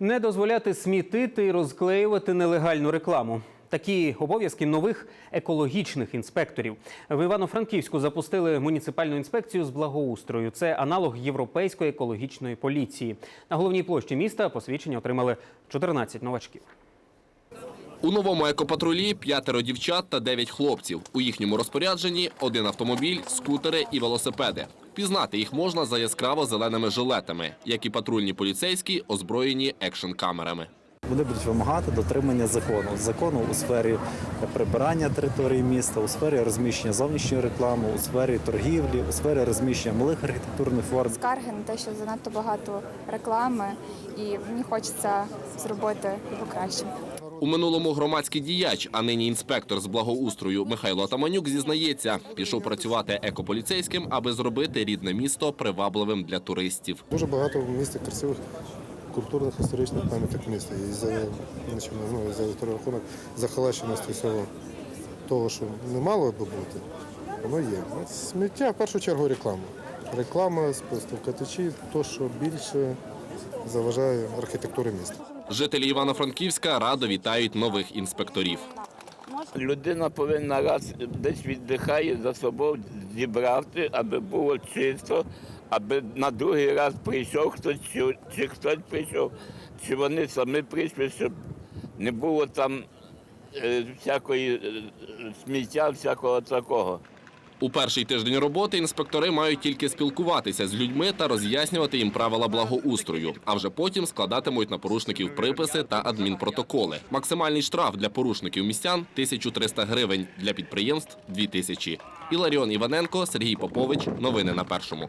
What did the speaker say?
Не дозволяти смітити і розклеювати нелегальну рекламу. Такі обов'язки нових екологічних інспекторів в Івано-Франківську запустили муніципальну інспекцію з благоустрою. Це аналог європейської екологічної поліції. На головній площі міста посвідчення отримали 14 новачків. У новому екопатрулі п'ятеро дівчат та дев'ять хлопців. У їхньому розпорядженні один автомобіль, скутери і велосипеди. Пізнати їх можна за яскраво зеленими жилетами, як і патрульні поліцейські, озброєні екшн-камерами. Вони будуть вимагати дотримання закону. Закону у сфері прибирання території міста, у сфері розміщення зовнішньої реклами, у сфері торгівлі, у сфері розміщення малих архітектурних форм. скарги на те, що занадто багато реклами, і мені хочеться зробити його кращим. У минулому громадський діяч, а нині інспектор з благоустрою Михайло Атаманюк зізнається, пішов працювати екополіцейським, аби зробити рідне місто привабливим для туристів. Дуже багато в місті красивих культурних історичних пам'яток міста. І за, значить, ну, за рахунок захолащеності всього того, що не мало би бути, воно є. Сміття в першу чергу реклама. Реклама, спостовкатичі, то, що більше заважає архітектурі міста. Жителі Івано-Франківська радо вітають нових інспекторів. Людина повинна раз десь віддихає за собою зібрати, аби було чисто, аби на другий раз прийшов хтось, чи, чи хтось прийшов, чи вони самі прийшли, щоб не було там е, всякої е, сміття, всякого такого. У перший тиждень роботи інспектори мають тільки спілкуватися з людьми та роз'яснювати їм правила благоустрою, а вже потім складатимуть на порушників приписи та адмінпротоколи. Максимальний штраф для порушників містян 1300 гривень, для підприємств 2000. Іларіон Іваненко, Сергій Попович. Новини на першому.